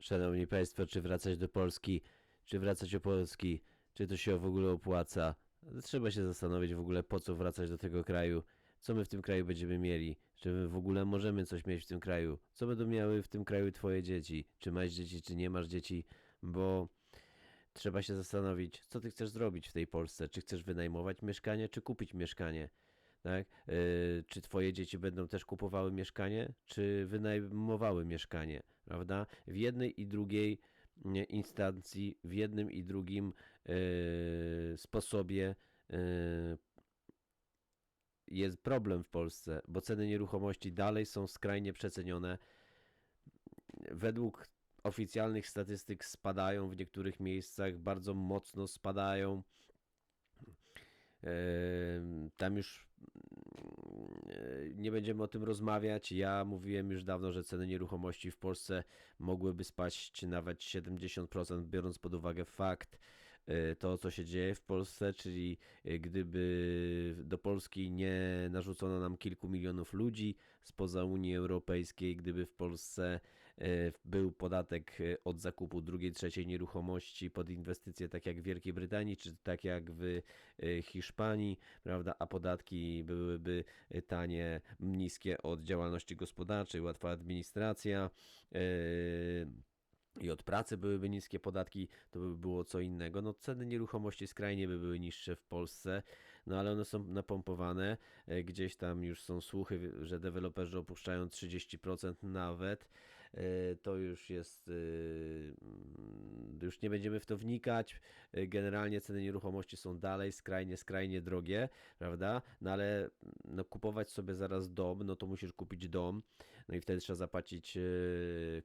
Szanowni Państwo, czy wracać do Polski, czy wracać do Polski, czy to się w ogóle opłaca? Trzeba się zastanowić w ogóle, po co wracać do tego kraju, co my w tym kraju będziemy mieli, czy my w ogóle możemy coś mieć w tym kraju, co będą miały w tym kraju twoje dzieci, czy masz dzieci, czy nie masz dzieci, bo trzeba się zastanowić, co ty chcesz zrobić w tej Polsce, czy chcesz wynajmować mieszkanie, czy kupić mieszkanie. Tak? Yy, czy twoje dzieci będą też kupowały mieszkanie, czy wynajmowały mieszkanie, prawda? W jednej i drugiej instancji, w jednym i drugim yy, sposobie yy, jest problem w Polsce, bo ceny nieruchomości dalej są skrajnie przecenione. Według oficjalnych statystyk spadają w niektórych miejscach, bardzo mocno spadają. Em, Tam już nie będziemy o tym rozmawiać. Ja mówiłem już dawno, że ceny nieruchomości w Polsce mogłyby spaść nawet 70%, biorąc pod uwagę fakt e, to, co się dzieje w Polsce, czyli e, gdyby do Polski nie narzucono nam kilku milionów ludzi spoza Unii Europejskiej, gdyby w Polsce był podatek e, od zakupu drugiej, trzeciej nieruchomości pod inwestycje, tak jak w Wielkiej Brytanii, czy tak jak w e, Hiszpanii, prawda, a podatki byłyby tanie, niskie od działalności gospodarczej, łatwa administracja. e, i od pracy byłyby niskie podatki, to by było co innego. No ceny nieruchomości skrajnie by były niższe w Polsce, no ale one są napompowane. E, Gdzieś tam już są słuchy, że deweloperzy opuszczają 30% nawet. E, To już jest, e, mm, już nie będziemy w to wnikać. E, Generalnie ceny nieruchomości są dalej skrajnie, skrajnie drogie, prawda? No ale no, kupować sobie zaraz dom, no to musisz kupić dom, no i wtedy trzeba zapłacić e,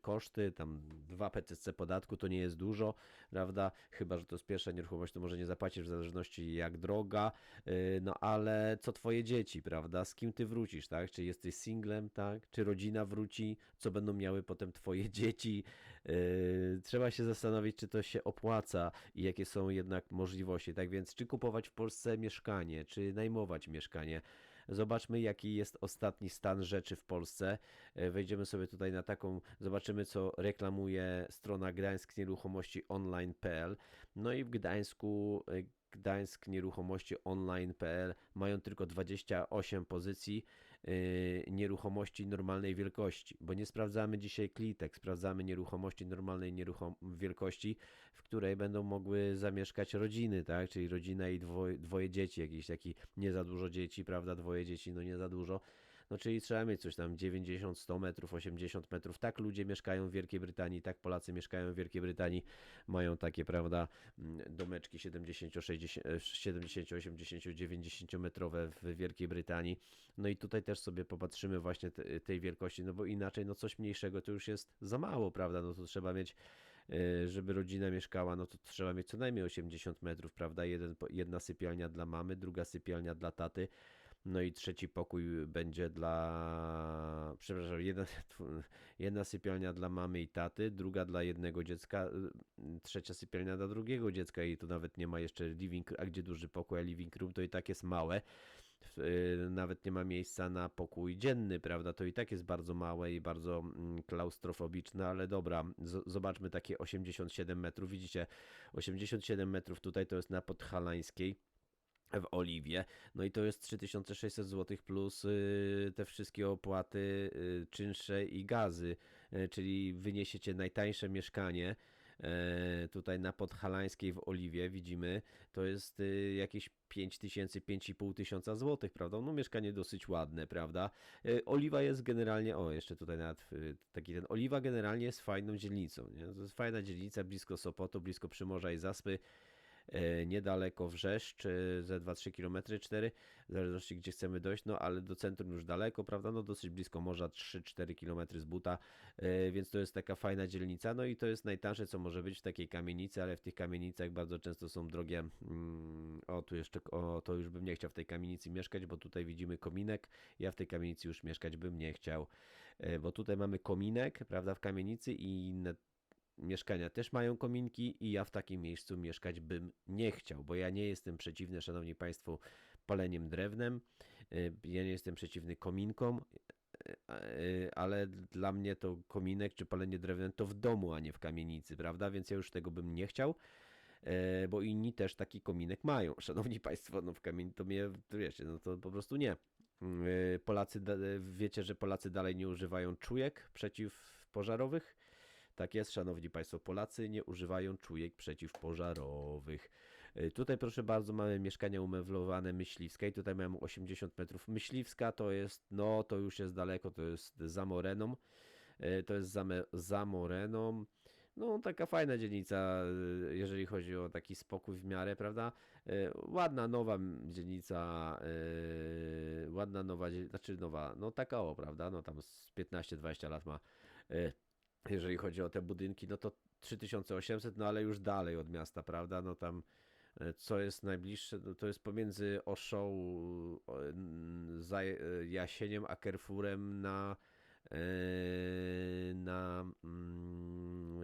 koszty, tam 2 PCC podatku to nie jest dużo, prawda? Chyba, że to jest pierwsza nieruchomość, to może nie zapłacisz w zależności jak droga, yy, no ale co twoje dzieci, prawda? Z kim ty wrócisz, tak? Czy jesteś singlem, tak? Czy rodzina wróci? Co będą miały potem twoje dzieci? Yy, trzeba się zastanowić, czy to się opłaca i jakie są jednak możliwości, tak więc czy kupować w Polsce mieszkanie, czy najmować mieszkanie? Zobaczmy, jaki jest ostatni stan rzeczy w Polsce. E, Wejdziemy sobie tutaj na taką, zobaczymy, co reklamuje strona Gdańsk Nieruchomości Online.pl. No i w Gdańsku e, Gdańsk Nieruchomości Online.pl mają tylko 28 pozycji nieruchomości normalnej wielkości, bo nie sprawdzamy dzisiaj klitek, sprawdzamy nieruchomości normalnej nieruchom- wielkości, w której będą mogły zamieszkać rodziny, tak? Czyli rodzina i dwoje, dwoje dzieci, jakieś taki nie za dużo dzieci, prawda? Dwoje dzieci, no nie za dużo. No czyli trzeba mieć coś tam 90, 100 metrów, 80 metrów. Tak ludzie mieszkają w Wielkiej Brytanii, tak Polacy mieszkają w Wielkiej Brytanii, mają takie, prawda, mm, domeczki 70, 60, e, 70, 80, 90 metrowe w Wielkiej Brytanii. No i tutaj też sobie popatrzymy właśnie te, tej wielkości, no bo inaczej, no coś mniejszego to już jest za mało, prawda? No to trzeba mieć, e, żeby rodzina mieszkała, no to trzeba mieć co najmniej 80 metrów, prawda? Jeden, jedna sypialnia dla mamy, druga sypialnia dla taty. No i trzeci pokój będzie dla. Przepraszam, jedna, jedna sypialnia dla mamy i taty, druga dla jednego dziecka, y, trzecia sypialnia dla drugiego dziecka i tu nawet nie ma jeszcze living, a gdzie duży pokój, a living room to i tak jest małe. Y, Nawet nie ma miejsca na pokój dzienny, prawda? To i tak jest bardzo małe i bardzo mm, klaustrofobiczne, ale dobra, zobaczmy takie 87 metrów. Widzicie, 87 metrów tutaj to jest na Podhalańskiej w Oliwie. No i to jest 3600 zł plus y, te wszystkie opłaty, y, czynsze i gazy, y, czyli wyniesiecie najtańsze mieszkanie. e, Tutaj na Podhalańskiej w Oliwie widzimy, to jest jakieś 5 tysięcy, 5,5 tysiąca złotych, prawda? No mieszkanie dosyć ładne, prawda? Y, Oliwa jest generalnie, o jeszcze tutaj nawet taki ten, Oliwa generalnie jest fajną dzielnicą, nie? To jest fajna dzielnica, blisko Sopotu, blisko Przymorza i Zaspy e, niedaleko Wrzeszcz, e, ze 2-3 km, 4, w zależności gdzie chcemy dojść, no ale do centrum już daleko, prawda, no dosyć blisko morza, 3-4 km z buta, e, więc to jest taka fajna dzielnica, no i to jest najtańsze, co może być w takiej kamienicy, ale w tych kamienicach bardzo często są drogie, mm, o tu jeszcze, o to już bym nie chciał w tej kamienicy mieszkać, bo tutaj widzimy kominek, ja w tej kamienicy już mieszkać bym nie chciał, e, bo tutaj mamy kominek, prawda, w kamienicy i inne mieszkania też mają kominki i ja w takim miejscu mieszkać bym nie chciał, bo ja nie jestem przeciwny, szanowni państwo, paleniem drewnem, y, ja nie jestem przeciwny kominkom, e, ale dla mnie to kominek czy palenie drewnem to w domu, a nie w kamienicy, prawda? Więc ja już tego bym nie chciał, bo inni też taki kominek mają. Szanowni Państwo, no w kamieni to mnie, wiecie, no to po prostu nie. Polacy, wiecie, że Polacy dalej nie używają czujek przeciwpożarowych? Tak jest, szanowni państwo, Polacy nie używają czujek przeciwpożarowych. Y, Tutaj proszę bardzo mamy mieszkania umeblowane Myśliwska i tutaj mamy 80 metrów. Myśliwska to jest, no to już jest daleko, to jest za Moreną. Y, To jest za, za Moreną. No taka fajna dzielnica, y, jeżeli chodzi o taki spokój w miarę, prawda? Ładna, nowa dzielnica, ładna, nowa, znaczy nowa, no taka o, prawda? No tam z 15-20 lat ma. Jeżeli chodzi o te budynki, no to 3800, no ale już dalej od miasta, prawda? No tam e, co jest najbliższe, no to jest pomiędzy Oszą, e, Jasieniem a Kerfurem na e, na mm,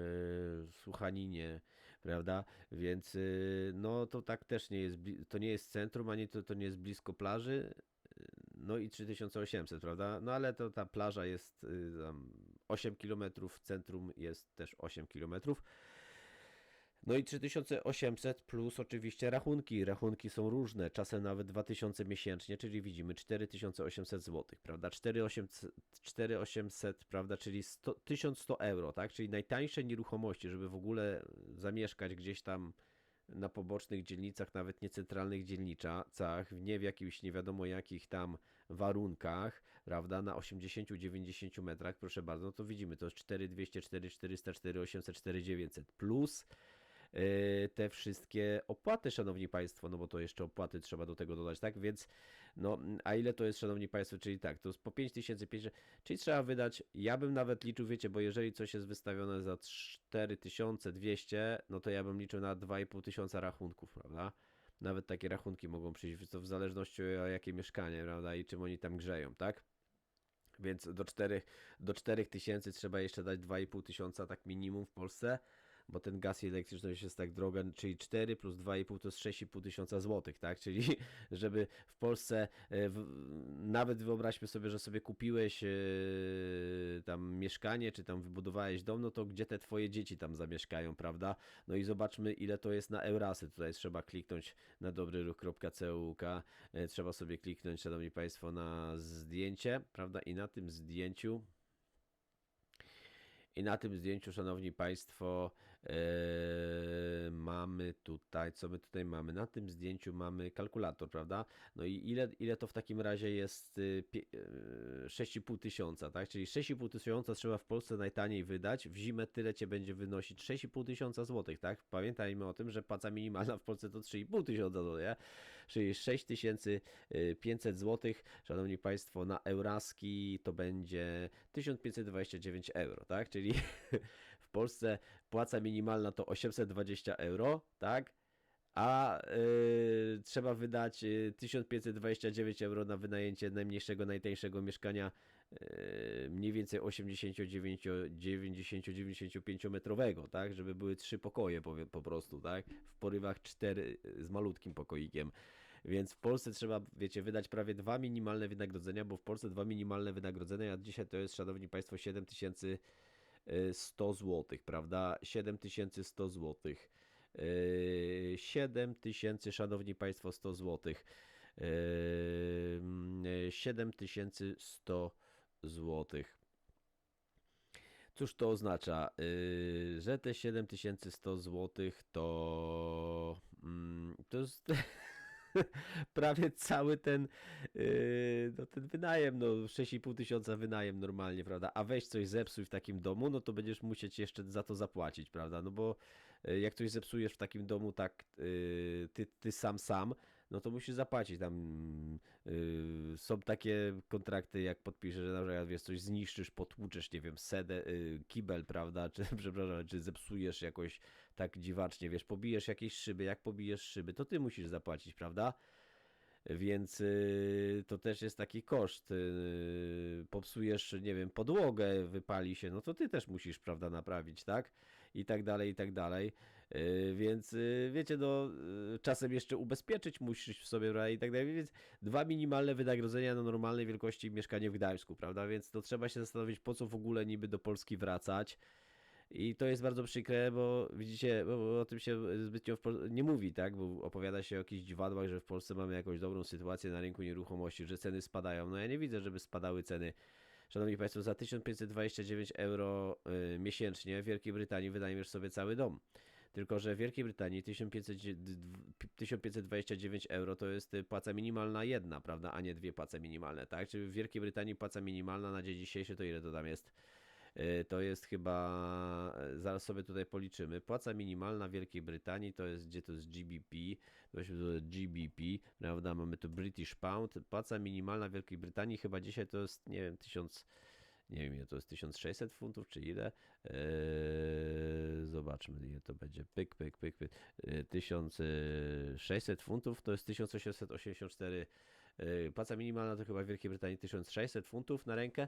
Słuchaninie, prawda? Więc no to tak też nie jest, to nie jest centrum, ani to, to nie jest blisko plaży, no i 3800, prawda? No ale to ta plaża jest tam 8 km, centrum jest też 8 km. No i 3800 plus oczywiście rachunki. Rachunki są różne, czasem nawet 2000 miesięcznie, czyli widzimy 4800 zł, prawda? 4800, 4800 prawda? Czyli 100, 1100 euro, tak? Czyli najtańsze nieruchomości, żeby w ogóle zamieszkać gdzieś tam na pobocznych dzielnicach, nawet niecentralnych dzielnicach, nie w jakimś nie wiadomo jakich tam warunkach, prawda, na 80-90 metrach, proszę bardzo, no to widzimy, to jest 4200, 4400, 4800, 4900 plus yy, te wszystkie opłaty, szanowni państwo, no bo to jeszcze opłaty trzeba do tego dodać, tak, więc no, a ile to jest, szanowni państwo, czyli tak, to jest po 5500, czyli trzeba wydać, ja bym nawet liczył, wiecie, bo jeżeli coś jest wystawione za 4200, no to ja bym liczył na 2500 rachunków, prawda? Nawet takie rachunki mogą przyjść, to w zależności o jakie mieszkanie, prawda, i czym oni tam grzeją, tak? Więc do 4, do 4000 trzeba jeszcze dać 2500 tysiąca, tak minimum w Polsce, bo ten gaz i elektryczność jest tak droga, czyli 4 plus 2,5 to jest 6,5 tysiąca złotych, tak? Czyli żeby w Polsce, e, w, nawet wyobraźmy sobie, że sobie kupiłeś e, tam mieszkanie, czy tam wybudowałeś dom, no to gdzie te twoje dzieci tam zamieszkają, prawda? No i zobaczmy ile to jest na Eurasy, tutaj trzeba kliknąć na dobryruch.co.uk, e, trzeba sobie kliknąć, szanowni państwo, na zdjęcie, prawda? I na tym zdjęciu i na tym zdjęciu, szanowni państwo, e, mamy tutaj, co my tutaj mamy? Na tym zdjęciu mamy kalkulator, prawda? No i ile, ile to w takim razie jest y, pie- e, 6,5 tysiąca, tak? Czyli 6,5 tysiąca trzeba w Polsce najtaniej wydać, w zimę tyle cię będzie wynosić 6,5 tysiąca złotych, tak? Pamiętajmy o tym, że płaca minimalna w Polsce to 3,5 tysiąca złotych, nie? czyli 6500 zł, szanowni państwo, na Euraski to będzie 1529 euro, tak? Czyli w Polsce płaca minimalna to 820 euro, tak? A y, trzeba wydać y, 1529 euro na wynajęcie najmniejszego, najtańszego mieszkania y, mniej więcej 89-95 metrowego, tak? Żeby były trzy pokoje po, po prostu, tak? W porywach cztery y, z malutkim pokoikiem. Więc w Polsce trzeba, wiecie, wydać prawie dwa minimalne wynagrodzenia, bo w Polsce dwa minimalne wynagrodzenia, a dzisiaj to jest, szanowni państwo, 7100 zł, prawda? 7100 zł. 7000, szanowni państwo, 100 zł. 7100 zł. Cóż to oznacza? Yy, że te 7100 zł to, mm, to jest prawie cały ten, yy, no ten wynajem, no 6,5 tysiąca wynajem normalnie, prawda? A weź coś zepsuj w takim domu, no to będziesz musieć jeszcze za to zapłacić, prawda? No bo yy, jak coś zepsujesz w takim domu tak yy, ty, ty sam sam, no to musisz zapłacić tam. Yy, są takie kontrakty, jak podpiszesz, że na przykład wiesz, coś zniszczysz, potłuczesz, nie wiem, sedę, yy, kibel, prawda, czy przepraszam, czy zepsujesz jakoś tak dziwacznie, wiesz, pobijesz jakieś szyby, jak pobijesz szyby, to ty musisz zapłacić, prawda? Więc y, to też jest taki koszt. Y, popsujesz, nie wiem, podłogę, wypali się, no to ty też musisz, prawda, naprawić, tak? I tak dalej, i tak dalej. Y, Więc wiecie, no czasem jeszcze ubezpieczyć musisz w sobie, prawda, i tak dalej. Więc dwa minimalne wynagrodzenia na normalnej wielkości mieszkanie w Gdańsku, prawda? Więc to trzeba się zastanowić, po co w ogóle niby do Polski wracać. I to jest bardzo przykre, bo widzicie, bo o tym się zbytnio nie mówi, tak? Bo opowiada się o jakichś dziwadłach, że w Polsce mamy jakąś dobrą sytuację na rynku nieruchomości, że ceny spadają. No ja nie widzę, żeby spadały ceny. Szanowni Państwo, za 1529 euro y, miesięcznie w Wielkiej Brytanii wynajmiesz sobie cały dom. Tylko, że w Wielkiej Brytanii 1500, 1529 euro to jest y, płaca minimalna jedna, prawda, a nie dwie płace minimalne, tak? Czyli w Wielkiej Brytanii płaca minimalna na dzień dzisiejszy to ile to tam jest? Y, To jest chyba, y, zaraz sobie tutaj policzymy. Płaca minimalna Wielkiej Brytanii to jest, gdzie to jest GBP, weźmy tu GBP, prawda? Mamy tu British Pound. Płaca minimalna Wielkiej Brytanii chyba dzisiaj to jest, nie wiem, 1000, nie wiem to jest, 1600 funtów czy ile? Eee, zobaczmy ile to będzie. Pyk, pyk, pyk, pyk. Eee, 1600 funtów to jest 1884. Eee, płaca minimalna to chyba w Wielkiej Brytanii 1600 funtów na rękę.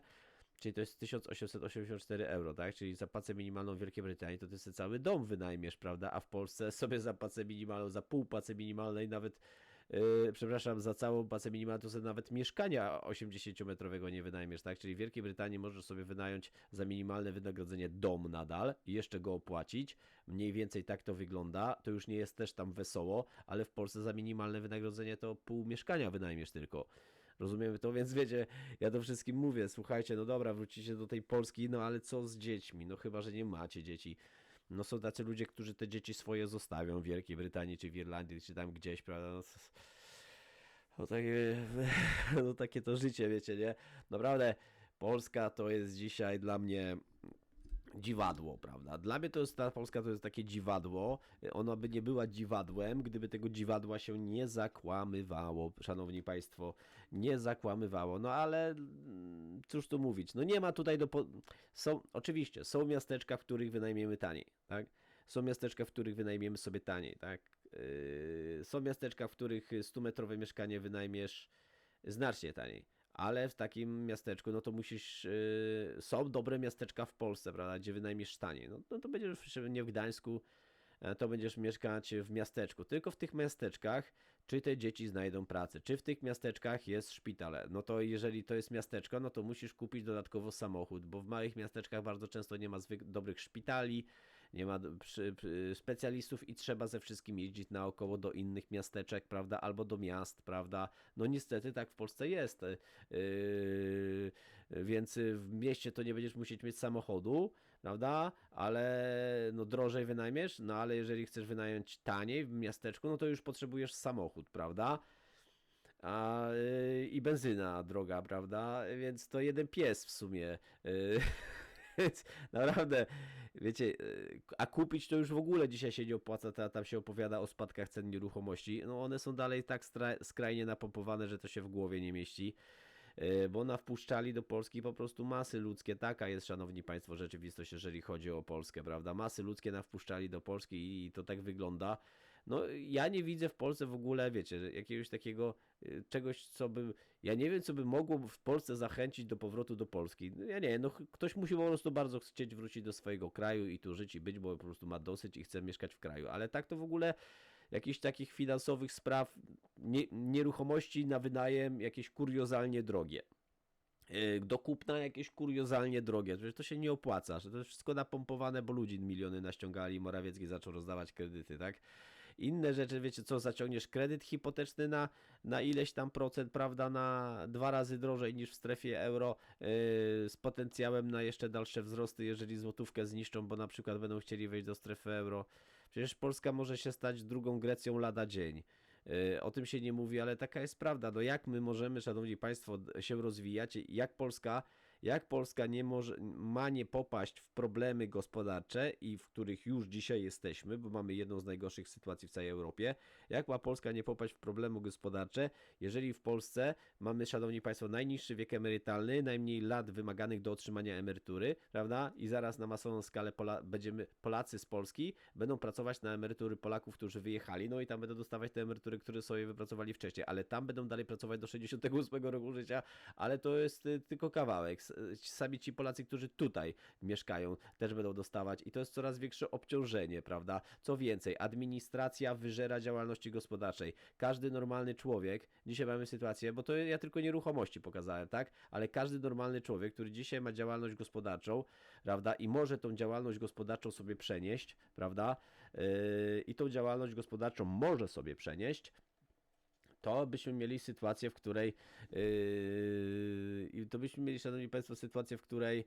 Czyli to jest 1884 euro, tak? Czyli za płacę minimalną w Wielkiej Brytanii to ty sobie cały dom wynajmiesz, prawda? A w Polsce sobie za płacę minimalną, za pół płacy minimalnej nawet, yy, przepraszam, za całą płacę minimalną to sobie nawet mieszkania 80-metrowego nie wynajmiesz, tak? Czyli w Wielkiej Brytanii możesz sobie wynająć za minimalne wynagrodzenie dom nadal i jeszcze go opłacić. Mniej więcej tak to wygląda. To już nie jest też tam wesoło, ale w Polsce za minimalne wynagrodzenie to pół mieszkania wynajmiesz tylko. Rozumiemy to, więc wiecie, ja to wszystkim mówię, słuchajcie, no dobra, wrócicie do tej Polski, no ale co z dziećmi? No chyba, że nie macie dzieci. No są tacy ludzie, którzy te dzieci swoje zostawią w Wielkiej Brytanii, czy w Irlandii, czy tam gdzieś, prawda? No, no takie, no takie to życie, wiecie, nie? Naprawdę, Polska to jest dzisiaj dla mnie dziwadło, prawda? Dla mnie to jest ta Polska to jest takie dziwadło. Ona by nie była dziwadłem, gdyby tego dziwadła się nie zakłamywało, szanowni państwo, nie zakłamywało. No ale mm, cóż tu mówić? No nie ma tutaj do po... są oczywiście są miasteczka, w których wynajmiemy taniej, tak? Są miasteczka, w których wynajmiemy sobie taniej, tak? Yy, są miasteczka, w których 100-metrowe mieszkanie wynajmiesz znacznie taniej. Ale w takim miasteczku, no to musisz. Yy, są dobre miasteczka w Polsce, prawda, gdzie wynajmiesz taniej. No, no to będziesz nie w Gdańsku, e, to będziesz mieszkać w miasteczku. Tylko w tych miasteczkach, czy te dzieci znajdą pracę, czy w tych miasteczkach jest szpital. No to jeżeli to jest miasteczko, no to musisz kupić dodatkowo samochód, bo w małych miasteczkach bardzo często nie ma dobrych szpitali, nie ma przy, przy, specjalistów i trzeba ze wszystkim jeździć naokoło do innych miasteczek, prawda, albo do miast, prawda. No niestety tak w Polsce jest. Yy, więc w mieście to nie będziesz musieć mieć samochodu, prawda? Ale no drożej wynajmiesz, no ale jeżeli chcesz wynająć taniej w miasteczku, no to już potrzebujesz samochód, prawda? A, yy, I benzyna droga, prawda? Więc to jeden pies w sumie. Yy, Więc naprawdę, wiecie, yy, a kupić to już w ogóle dzisiaj się nie opłaca, ta- tam się opowiada o spadkach cen nieruchomości. No one są dalej tak skrajnie napompowane, że to się w głowie nie mieści. Yy, bo nawpuszczali do Polski po prostu masy ludzkie. Taka jest, szanowni państwo, rzeczywistość, jeżeli chodzi o Polskę, prawda? Masy ludzkie nawpuszczali do Polski i to tak wygląda. No, ja nie widzę w Polsce w ogóle, wiecie, jakiegoś takiego y, czegoś, co by. Ja nie wiem, co by mogło w Polsce zachęcić do powrotu do Polski. No, ja nie, no ktoś musi po prostu bardzo chcieć wrócić do swojego kraju i tu żyć i być, bo po prostu ma dosyć i chce mieszkać w kraju. Ale tak to w ogóle jakichś takich finansowych spraw, nie, nieruchomości na wynajem jakieś kuriozalnie drogie. Yy, Do kupna jakieś kuriozalnie drogie, że to się nie opłaca, że to jest wszystko napompowane, bo ludzi miliony naściągali, Morawiecki zaczął rozdawać kredyty, tak? Inne rzeczy, wiecie co, zaciągniesz kredyt hipoteczny na, na ileś tam procent, prawda, na dwa razy drożej niż w strefie euro, yy, z potencjałem na jeszcze dalsze wzrosty, jeżeli złotówkę zniszczą, bo na przykład będą chcieli wejść do strefy euro. Przecież Polska może się stać drugą Grecją lada dzień. Yy, O tym się nie mówi, ale taka jest prawda. No jak my możemy, szanowni państwo, się rozwijać? Jak Polska, jak Polska nie może, ma nie popaść w problemy gospodarcze i w których już dzisiaj jesteśmy, bo mamy jedną z najgorszych sytuacji w całej Europie, jak ma Polska nie popaść w problemy gospodarcze, jeżeli w Polsce mamy, szanowni państwo, najniższy wiek emerytalny, najmniej lat wymaganych do otrzymania emerytury, prawda? I zaraz na masową skalę Pola będziemy, Polacy z Polski będą pracować na emerytury Polaków, którzy wyjechali, no i tam będą dostawać te emerytury, które sobie wypracowali wcześniej, ale tam będą dalej pracować do 68 roku życia, ale to jest y, tylko kawałek. Y, Sami ci Polacy, którzy tutaj mieszkają, też będą dostawać i to jest coraz większe obciążenie, prawda? Co więcej, administracja wyżera działalności gospodarczej. Każdy normalny człowiek, dzisiaj mamy sytuację, bo to ja tylko nieruchomości pokazałem, tak? Ale każdy normalny człowiek, który dzisiaj ma działalność gospodarczą, prawda? I może tą działalność gospodarczą sobie przenieść, prawda? Yy, I tą działalność gospodarczą może sobie przenieść, to byśmy mieli sytuację, w której yy, to byśmy mieli, szanowni państwo, sytuację, w której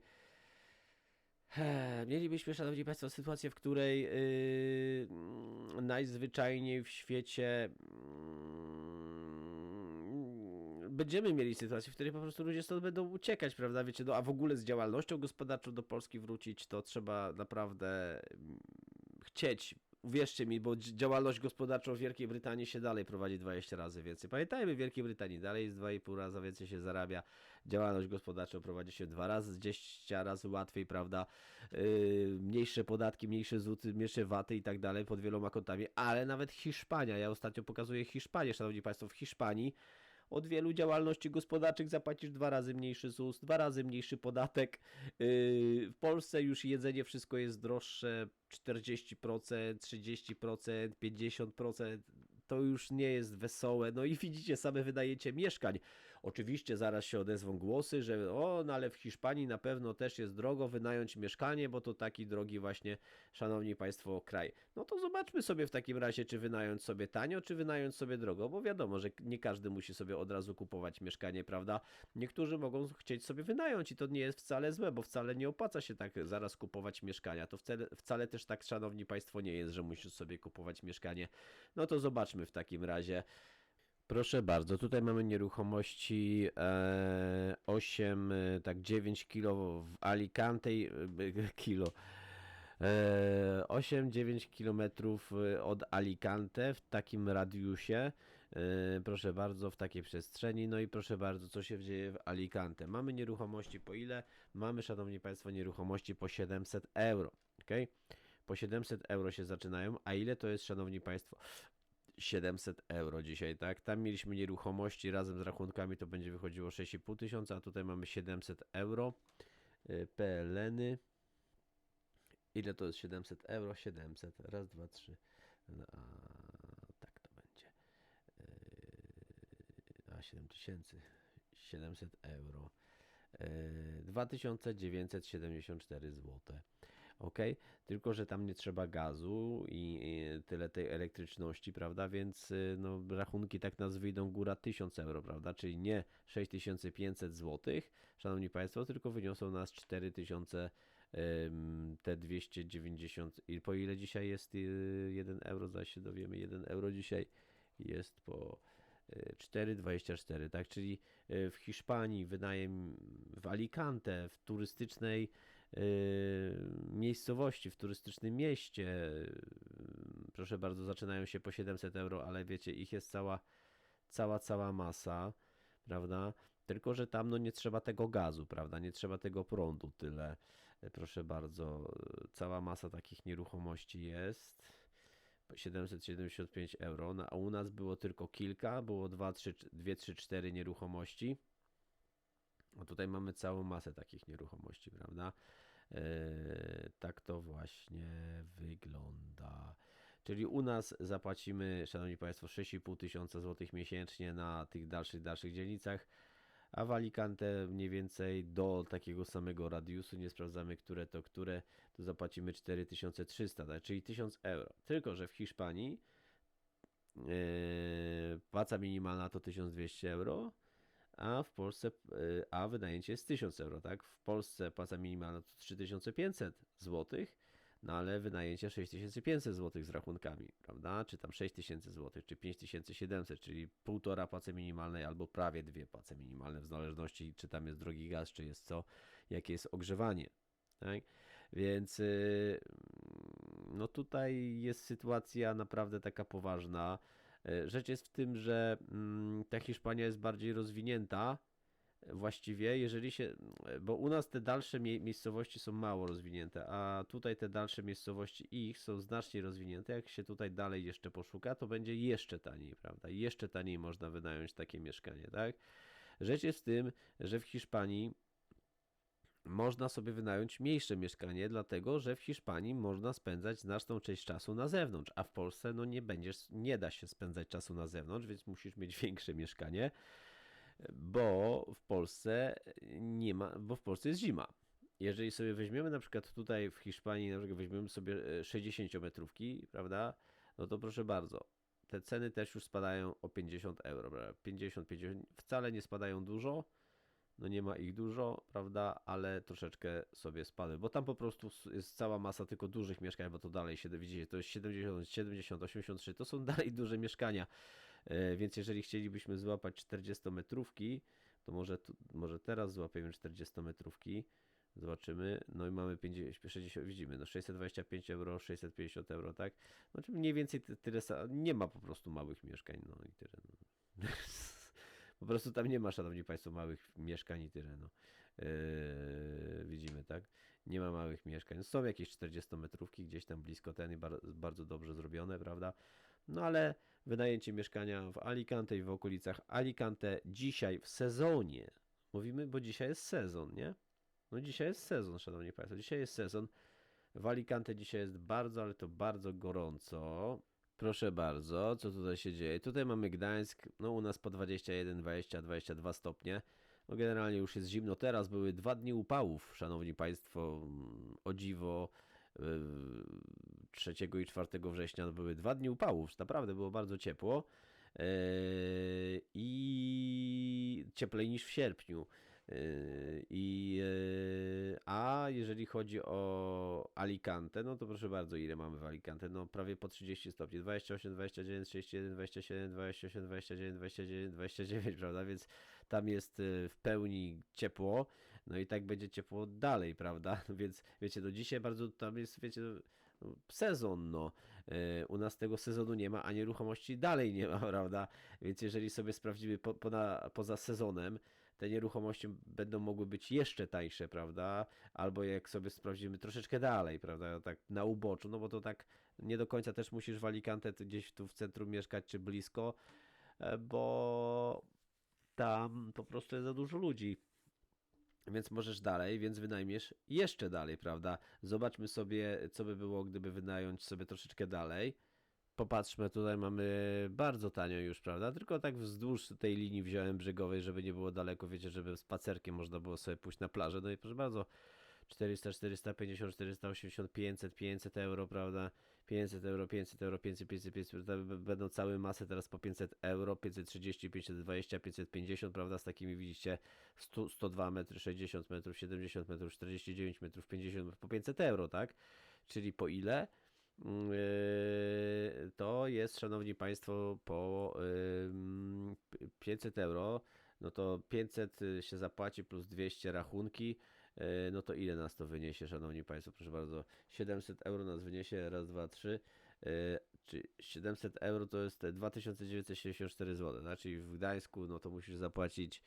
Mielibyśmy, szanowni państwo, sytuację, w której yy, najzwyczajniej w świecie mm, będziemy mieli sytuację, w której po prostu ludzie stąd będą uciekać, prawda? Wiecie, no a w ogóle z działalnością gospodarczą do Polski wrócić, to trzeba naprawdę mm, chcieć. Uwierzcie mi, bo dzi- działalność gospodarczą w Wielkiej Brytanii się dalej prowadzi 20 razy więcej. Pamiętajmy, w Wielkiej Brytanii dalej jest 2,5 raza więcej się zarabia. Działalność gospodarczą prowadzi się dwa razy, 10 razy łatwiej, prawda? Yy, mniejsze podatki, mniejsze zuty, mniejsze waty i tak dalej pod wieloma kątami, ale nawet Hiszpania, ja ostatnio pokazuję Hiszpanię, szanowni państwo, w Hiszpanii od wielu działalności gospodarczych zapłacisz dwa razy mniejszy ZUS, dwa razy mniejszy podatek. Yy, w Polsce już jedzenie wszystko jest droższe 40%, 30%, 50%. To już nie jest wesołe. No i widzicie, same wydajecie mieszkań. Oczywiście zaraz się odezwą głosy, że o, no ale w Hiszpanii na pewno też jest drogo wynająć mieszkanie, bo to taki drogi właśnie, szanowni państwo, kraj. No to zobaczmy sobie w takim razie, czy wynająć sobie tanio, czy wynająć sobie drogo, bo wiadomo, że nie każdy musi sobie od razu kupować mieszkanie, prawda? Niektórzy mogą chcieć sobie wynająć i to nie jest wcale złe, bo wcale nie opłaca się tak zaraz kupować mieszkania. To wcale, wcale też tak, szanowni państwo, nie jest, że musisz sobie kupować mieszkanie. No to zobaczmy w takim razie. Proszę bardzo, tutaj mamy nieruchomości e, 8, e, tak 9 kilo w Alicante, e, kilo, e, 8-9 kilometrów e, od Alicante w takim radiusie, e, proszę bardzo, w takiej przestrzeni, no i proszę bardzo, co się dzieje w Alicante. Mamy nieruchomości po ile? Mamy, szanowni państwo, nieruchomości po 700 euro, ok? Po 700 euro się zaczynają, a ile to jest, szanowni państwo? 700 euro dzisiaj, tak? Tam mieliśmy nieruchomości razem z rachunkami, to będzie wychodziło 6,5 tysiąca, a tutaj mamy 700 euro. Y, PLN-y. Ile to jest 700 euro? 700. Raz, dwa, trzy. No, a, tak to będzie. Yy, a 7000. 700 euro. Yy, 2974 zł. Ok, tylko że tam nie trzeba gazu i, tyle tej elektryczności, prawda? Więc y, no, rachunki tak nas wyjdą góra 1000 euro, prawda? Czyli nie 6500 zł, szanowni państwo, tylko wyniosą nas 4000 ym, te 290 i po ile dzisiaj jest y, 1 euro, zaś się dowiemy, 1 euro dzisiaj jest po y, 4,24, tak? Czyli y, w Hiszpanii wynajem w Alicante, w turystycznej y, miejscowości, w turystycznym mieście, y, proszę bardzo, zaczynają się po 700 euro, ale wiecie, ich jest cała, cała, cała masa, prawda? Tylko, że tam no nie trzeba tego gazu, prawda? Nie trzeba tego prądu tyle. Y, Proszę bardzo, y, cała masa takich nieruchomości jest. Po 775 euro, no, a u nas było tylko kilka, było 2, 3, 2, 3, 4 nieruchomości. A tutaj mamy całą masę takich nieruchomości, prawda? Eee, tak to właśnie wygląda. Czyli u nas zapłacimy, szanowni państwo, 6,5 tysiąca złotych miesięcznie na tych dalszych, dalszych dzielnicach, a w Alicante mniej więcej do takiego samego radiusu, nie sprawdzamy, które to które, to zapłacimy 4300, tak, czyli 1000 euro. Tylko, że w Hiszpanii eee, płaca minimalna to 1200 euro, a w Polsce, y, a wynajęcie jest 1000 euro, tak? W Polsce płaca minimalna to 3500 zł, no ale wynajęcie 6500 zł z rachunkami, prawda? Czy tam 6000 zł, czy 5700, czyli półtora płacy minimalnej albo prawie dwie płace minimalne, w zależności czy tam jest drogi gaz, czy jest co, jakie jest ogrzewanie, tak? Więc yy, no tutaj jest sytuacja naprawdę taka poważna. Yy, Rzecz jest w tym, że mm, ta Hiszpania jest bardziej rozwinięta, właściwie, jeżeli się, bo u nas te dalsze mie- miejscowości są mało rozwinięte, a tutaj te dalsze miejscowości ich są znacznie rozwinięte. Jak się tutaj dalej jeszcze poszuka, to będzie jeszcze taniej, prawda? Jeszcze taniej można wynająć takie mieszkanie, tak? Rzecz jest w tym, że w Hiszpanii można sobie wynająć mniejsze mieszkanie, dlatego że w Hiszpanii można spędzać znaczną część czasu na zewnątrz, a w Polsce no nie będziesz, nie da się spędzać czasu na zewnątrz, więc musisz mieć większe mieszkanie bo w Polsce nie ma, bo w Polsce jest zima. Jeżeli sobie weźmiemy na przykład tutaj w Hiszpanii, na przykład weźmiemy sobie 60-metrówki, prawda, no to proszę bardzo, te ceny też już spadają o 50 euro, prawda? 50, 50, wcale nie spadają dużo, no nie ma ich dużo, prawda, ale troszeczkę sobie spadły, bo tam po prostu jest cała masa tylko dużych mieszkań, bo to dalej widzicie, to jest 70, 70, 83, to są dalej duże mieszkania, E, Więc jeżeli chcielibyśmy złapać 40 metrówki, to może, może teraz złapiemy 40 metrówki. Zobaczymy. No i mamy 50, 60, widzimy, no 625 euro, 650 euro, tak? Znaczy mniej więcej ty- tyle, nie ma po prostu małych mieszkań, no i tyle. No. Po prostu tam nie ma, szanowni państwo, małych mieszkań i tyle, no. Yy, widzimy, tak? Nie ma małych mieszkań. Są jakieś 40 metrówki gdzieś tam blisko ten bardzo dobrze zrobione, prawda? No ale wynajęcie mieszkania w Alicante i w okolicach Alicante dzisiaj w sezonie. Mówimy, bo dzisiaj jest sezon, nie? No dzisiaj jest sezon, szanowni państwo. Dzisiaj jest sezon. W Alicante dzisiaj jest bardzo, ale to bardzo gorąco. Proszę bardzo, co tutaj się dzieje? Tutaj mamy Gdańsk, no u nas po 21, 20, 22 stopnie. No generalnie już jest zimno. Teraz były dwa dni upałów, szanowni państwo. O dziwo, yy, 3 i 4 września były dwa dni upałów. Naprawdę było bardzo ciepło. Yy, I cieplej niż w sierpniu. Yy, I, yy, a jeżeli chodzi o Alicante, no to proszę bardzo, ile mamy w Alicante? No prawie po 30 stopni. 28, 29, 31, 27, 28, 29, 29, 29, prawda? Więc tam jest yy, w pełni ciepło. No i tak będzie ciepło dalej, prawda? Więc wiecie, do dzisiaj bardzo tam jest, wiecie, no, sezon, no. Yy, U nas tego sezonu nie ma, a nieruchomości dalej nie ma, prawda? Więc jeżeli sobie sprawdzimy po, poza, poza sezonem, te nieruchomości będą mogły być jeszcze tańsze, prawda? Albo jak sobie sprawdzimy troszeczkę dalej, prawda? Tak na uboczu, no bo to tak nie do końca też musisz w Alicante gdzieś tu w centrum mieszkać czy blisko, e, bo tam po prostu jest za dużo ludzi. Więc możesz dalej, więc wynajmiesz jeszcze dalej, prawda? Zobaczmy sobie, co by było, gdyby wynająć sobie troszeczkę dalej. Popatrzmy, tutaj mamy bardzo tanio już, prawda? Tylko tak wzdłuż tej linii wziąłem brzegowej, żeby nie było daleko, wiecie, żeby spacerkiem można było sobie pójść na plażę. No i proszę bardzo, 400, 450, 480, 500, 500 euro, prawda? 500 euro, 500 euro, 500, 500, 500, to b- będą całe masy teraz po 500 euro, 530, 520, 550, prawda? Z takimi widzicie 100, 102 metry, 60 metrów, 70 metrów, 49 metrów, 50 po 500 euro, tak? Czyli po ile? Yy, to jest, szanowni państwo, po ym, 500 euro, no to 500 się zapłaci plus 200 rachunki, yy, no to ile nas to wyniesie, szanowni państwo, proszę bardzo, 700 euro nas wyniesie, raz, dwa, trzy, czy 700 euro to jest te 2964 zł, czyli w Gdańsku, no to musisz zapłacić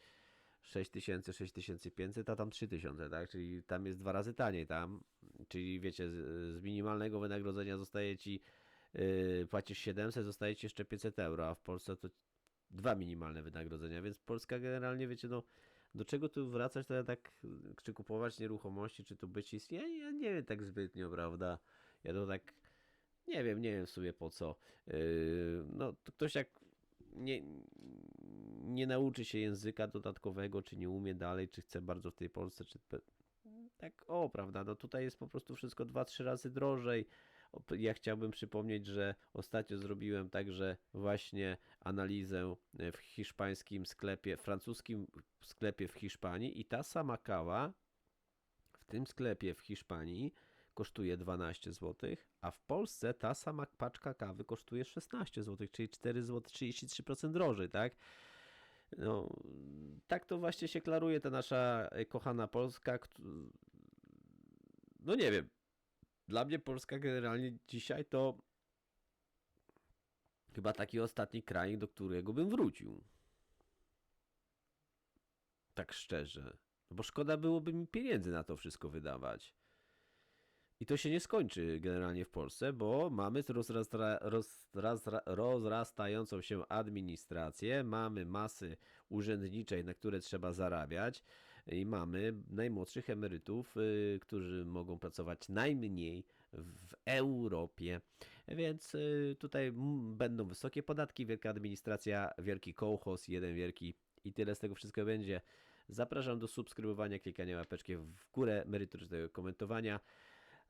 6000, 6500, a tam 3000, tak? Czyli tam jest dwa razy taniej tam. Czyli wiecie, z, z minimalnego wynagrodzenia zostaje ci, yy, płacisz 700, zostaje ci jeszcze 500 euro, a w Polsce to dwa minimalne wynagrodzenia, więc Polska generalnie, wiecie, no do czego tu wracać, to ja tak, czy kupować nieruchomości, czy tu być istnieje, ja, ja nie wiem tak zbytnio, prawda? Ja to tak, nie wiem, nie wiem w sumie po co. Yy, no, to ktoś jak nie, nie nauczy się języka dodatkowego, czy nie umie dalej, czy chce bardzo w tej Polsce, czy tak, o, prawda, no tutaj jest po prostu wszystko dwa, trzy razy drożej. Ja chciałbym przypomnieć, że ostatnio zrobiłem także właśnie analizę e, w hiszpańskim sklepie, francuskim sklepie w Hiszpanii i ta sama kawa w tym sklepie w Hiszpanii kosztuje 12 zł, a w Polsce ta sama paczka kawy kosztuje 16 zł, czyli 4 zł 33% drożej, tak? No, tak to właśnie się klaruje ta nasza e, kochana Polska. No nie wiem. Dla mnie Polska generalnie dzisiaj to chyba taki ostatni kraj, do którego bym wrócił. Tak szczerze. No Bo szkoda byłoby mi pieniędzy na to wszystko wydawać. I to się nie skończy generalnie w Polsce, bo mamy rozrastra, rozrastra, rozrastającą się administrację, mamy masy urzędniczej, na które trzeba zarabiać i mamy najmłodszych emerytów, y, którzy mogą pracować najmniej w Europie. Więc y, tutaj będą wysokie podatki, wielka administracja, wielki kołchos, jeden wielki i tyle z tego wszystkiego będzie. Zapraszam do subskrybowania, klikania łapeczki w górę, merytorycznego komentowania.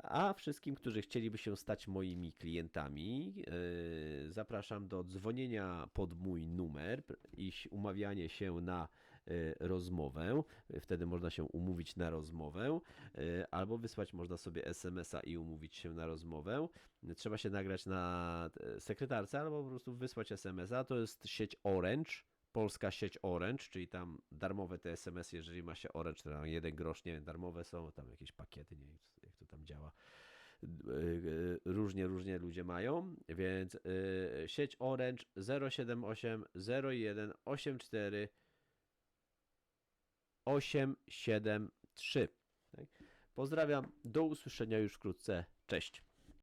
A wszystkim, którzy chcieliby się stać moimi klientami, yy, zapraszam do dzwonienia pod mój numer i umawianie się na yy, rozmowę. Wtedy można się umówić na rozmowę, yy, albo wysłać można sobie SMS-a i umówić się na rozmowę. Trzeba się nagrać na sekretarce, albo po prostu wysłać SMS-a. To jest sieć Orange. Polska sieć Orange, czyli tam darmowe te SMS, jeżeli ma się Orange, to tam jeden grosz, nie wiem, darmowe są, tam jakieś pakiety, nie wiem tam działa. Y, y, Różnie, różnie ludzie mają, więc y, sieć Orange 078 01 84 873. Tak? Pozdrawiam, do usłyszenia już wkrótce. Cześć.